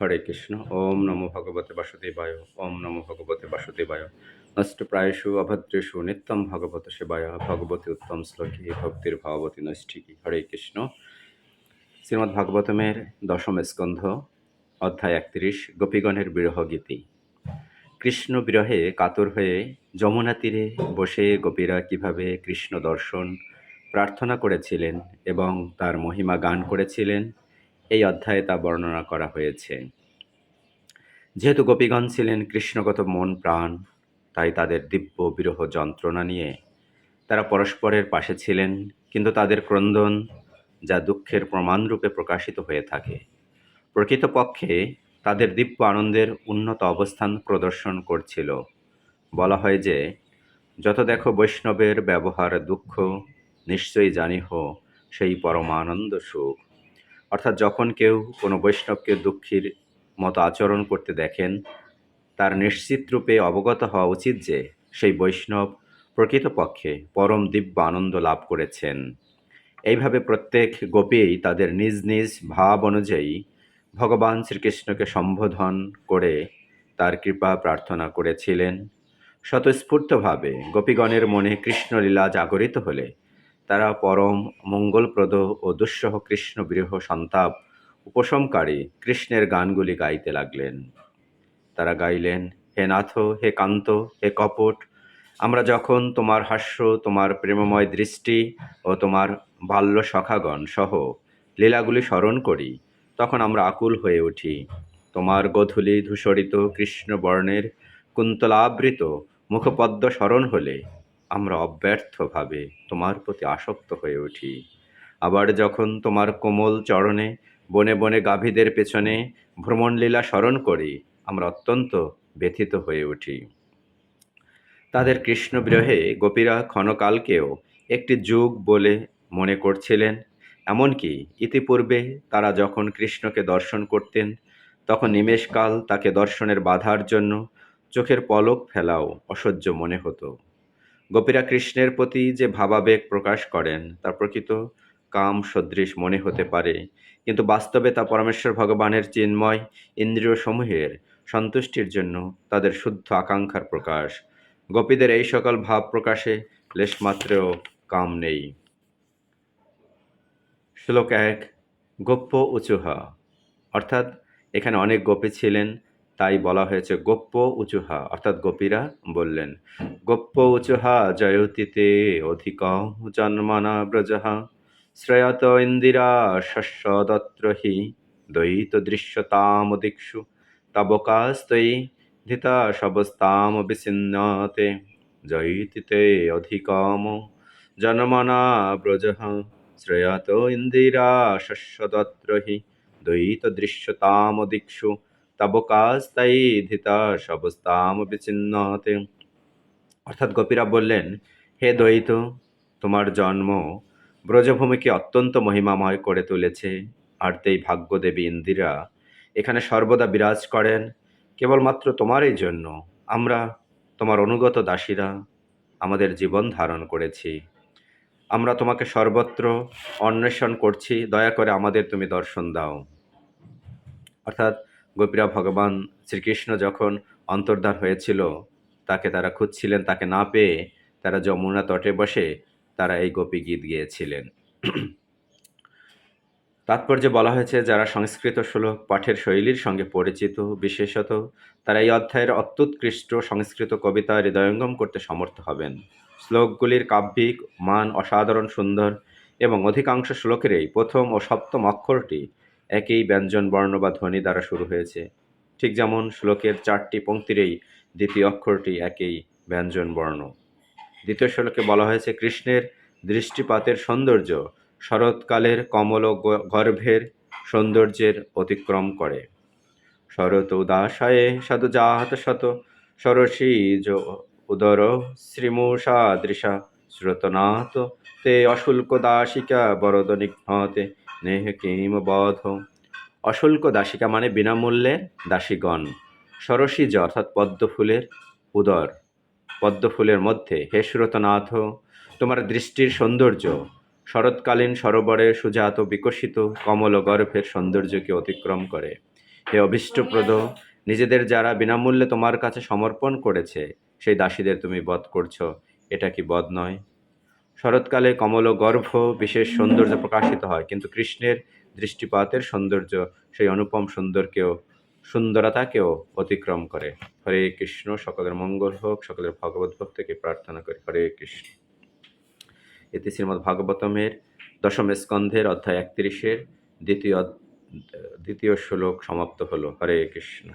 হরে কৃষ্ণ, ওম নমো ভগবতে বাসুদেবায়, ওম নমো ভগবতে বাসুদেবায়। নষ্টপ্রায়সু অভদ্রেষু নিত্যম ভগবত সেবায়, ভগবতী উত্তম শ্লোকী ভক্তির ভাবতী নৈষ্ঠিকী। হরে কৃষ্ণ। শ্রীমদ্ ভাগবতমের দশম স্কন্ধ, অধ্যায় একত্রিশ, গোপীগণের বিরহ গীতি। কৃষ্ণ বিরহে কাতর হয়ে যমুনা তীরে বসে গোপীরা কীভাবে কৃষ্ণ দর্শন, প্রার্থনা করেছিলেন এবং তার মহিমা গান করেছিলেন এই অধ্যায়ে তা বর্ণনা করা হয়েছে। যেহেতু গোপীগণ ছিলেন কৃষ্ণগত মন প্রাণ, তাই তাদের দিব্য বিরহ যন্ত্রণা নিয়ে তারা পরস্পরের পাশে ছিলেন, কিন্তু তাদের ক্রন্দন যা দুঃখের প্রমাণরূপে প্রকাশিত হয়ে থাকে, প্রকৃতপক্ষে তাদের দিব্য আনন্দের উন্নত অবস্থান প্রদর্শন করছিল। বলা হয় যে, যত দেখো বৈষ্ণবের ব্যবহার দুঃখ, নিশ্চয়ই জানিহ সেই পরমানন্দ সুখ। অর্থাৎ যখন কেউ কোনো বৈষ্ণবকে দুঃখীর মতো আচরণ করতে দেখেন, তার নিশ্চিত রূপে অবগত হওয়া উচিত যে সেই বৈষ্ণব প্রকৃতপক্ষে পরম দিব্য আনন্দ লাভ করেছেন। এইভাবে প্রত্যেক গোপীই তাদের নিজ নিজ ভাব অনুযায়ী ভগবান শ্রীকৃষ্ণকে সম্বোধন করে তার কৃপা প্রার্থনা করেছিলেন। স্বতঃস্ফূর্তভাবে গোপীগণের মনে কৃষ্ণলীলা জাগরিত হলে তারা পরম মঙ্গলপ্রদ ও দুঃসহ কৃষ্ণ বিরহ সন্তাপ উপশমকারী কৃষ্ণের গানগুলি গাইতে লাগলেন। তারা গাইলেন, হে নাথ, হে কান্ত, হে কপট, আমরা যখন তোমার হাস্য, তোমার প্রেমময় দৃষ্টি ও তোমার বাল্য সখাগণ সহ লীলাগুলি স্মরণ করি, তখন আমরা আকুল হয়ে উঠি। তোমার গধূলি ধূসরিত কৃষ্ণবর্ণের কুন্তলাবৃত মুখপদ্ম স্মরণ হলে আমরা অব্যর্থভাবে তোমার প্রতি আসক্ত হয়ে উঠি। আবার যখন তোমার কোমল চরণে, বনে বনে গাভীদের পেছনে ভ্রমণলীলা স্মরণ করি, আমরা অত্যন্ত ব্যথিত হয়ে উঠি। তাদের কৃষ্ণ বিরহে গোপীরা ক্ষণকালকেও একটি যুগ বলে মনে করছিলেন, এমনকি ইতিপূর্বে তারা যখন কৃষ্ণকে দর্শন করতেন, তখন নিমেষকাল তাকে দর্শনের বাধার জন্য চোখের পলক ফেলাও অসহ্য মনে হতো। গোপীরা কৃষ্ণের প্রতি যে ভাবাবেগ প্রকাশ করেন তা প্রকৃত কাম সদৃশ মনে হতে পারে। কিন্তু বাস্তবে তা পরমেশ্বর ভগবানের চিন্ময় ইন্দ্রিয় সমূহের সন্তুষ্টির জন্য তাদের শুদ্ধ আকাঙ্ক্ষার প্রকাশ। গোপীদের এই সকল ভাব প্রকাশে লেশমাত্রেও কাম নেই। শ্লোক এক গোপ্য উচুহা। অর্থাৎ এখানে অনেক গোপী ছিলেন তাই বলা হয়েছে গোপ্য উচুহা। অর্থাৎ গোপীরা বললেন গোপ্য উচুহা জয়তীতে অধিক জন্মনা ব্রজহা শ্রেয়ত ইন্দিরা শস্যদত্র হি দ্বৈত দৃশ্যতামদিক্ষু তবকাস্তয়ী ধিতা সবস্তাম বিচিন্নতে জয়িতিতে অধিকম জনমনা ব্রজহ শ্রেয়ত ইন্দিরা শস্যদত্র হি দ্বৈত দৃশ্যতামদিক্ষু তবকাস্তায়ী ধিতা সবস্তাম বিচিন্নতে অর্থাৎ গোপীরা বললেন, হে দ্বৈত, তোমার জন্ম ব্রজভূমিকে অত্যন্ত মহিমাময় করে তুলেছে, আর তেই ভাগ্যদেবী ইন্দিরা এখানে সর্বদা বিরাজ করেন, কেবলমাত্র তোমারই জন্য। আমরা, তোমার অনুগত দাসীরা, আমাদের জীবন ধারণ করেছি। আমরা তোমাকে সর্বত্র অন্বেষণ করছি, দয়া করে আমাদের তুমি দর্শন দাও। অর্থাৎ গোপীরা ভগবান শ্রীকৃষ্ণ যখন অন্তর্ধান হয়েছিল, তাকে তারা খুঁজছিলেন, তাকে না পেয়ে তারা যমুনা তটে বসে তারা এই গোপী গীত গিয়েছিলেন। তাৎপর্যে বলা হয়েছে, যারা সংস্কৃত শ্লোক পাঠের শৈলীর সঙ্গে পরিচিত, বিশেষত তারা এই অধ্যায়ের অত্যুৎকৃষ্ট সংস্কৃত কবিতা হৃদয়ঙ্গম করতে সমর্থ হবেন। শ্লোকগুলির কাব্যিক, মান, অসাধারণ, সুন্দর এবং অধিকাংশ শ্লোকেরই প্রথম ও সপ্তম অক্ষরটি একই ব্যঞ্জন বর্ণ বা ধ্বনি দ্বারা শুরু হয়েছে। ঠিক যেমন শ্লোকের চারটি পঙ্ক্তিরেই দ্বিতীয় অক্ষরটি একই ব্যঞ্জন বর্ণ। দ্বিতীয় শ্লোকে বলা হয়েছে, কৃষ্ণের দৃষ্টিপাতের সৌন্দর্য শরৎকালের কমল গর্ভের সৌন্দর্যের অতিক্রম করে। শরৎ উদাসায়ে সাধু জাহাত শত সরসীজ উদর শ্রীমূষাদৃশা শ্রোতনাথ তে অশুল্ক দাসিকা বরদ নিঘ্নতে নেহ কিম বধ। অশুল্ক দাসিকা মানে বিনামূল্যে দাসীগণ। সরসীজ অর্থাৎ পদ্মফুলের উদর। পদ্মফুলের মধ্যে, হে শ্রোতনাথ তোমার দৃষ্টির সৌন্দর্য। শরৎকালীন সরোবরে সুজাত বিকশিত কমল গর্ভের সৌন্দর্যকে অতিক্রম করে। হে অভীষ্টপ্রদ, নিজেদের যারা বিনামূল্যে তোমার কাছে সমর্পণ করেছে, সেই দাসীদের তুমি বধ করছ। এটা কি বধ নয়? শরৎকালে কমল গর্ভ বিশেষ সৌন্দর্য প্রকাশিত হয়, কিন্তু কৃষ্ণের দৃষ্টিপাতের সৌন্দর্য সেই অনুপম সুন্দরকেও, সুন্দরতাকেও অতিক্রম করে। হরে কৃষ্ণ, সকলের মঙ্গল হোক, সকলের ভগবত ভক্তকে প্রার্থনা করি। হরে কৃষ্ণ। এতে শ্রীমদ্ ভাগবতমের দশম স্কন্ধের অধ্যায় একত্রিশের দ্বিতীয় দ্বিতীয় শ্লোক সমাপ্ত হলো। হরে কৃষ্ণ।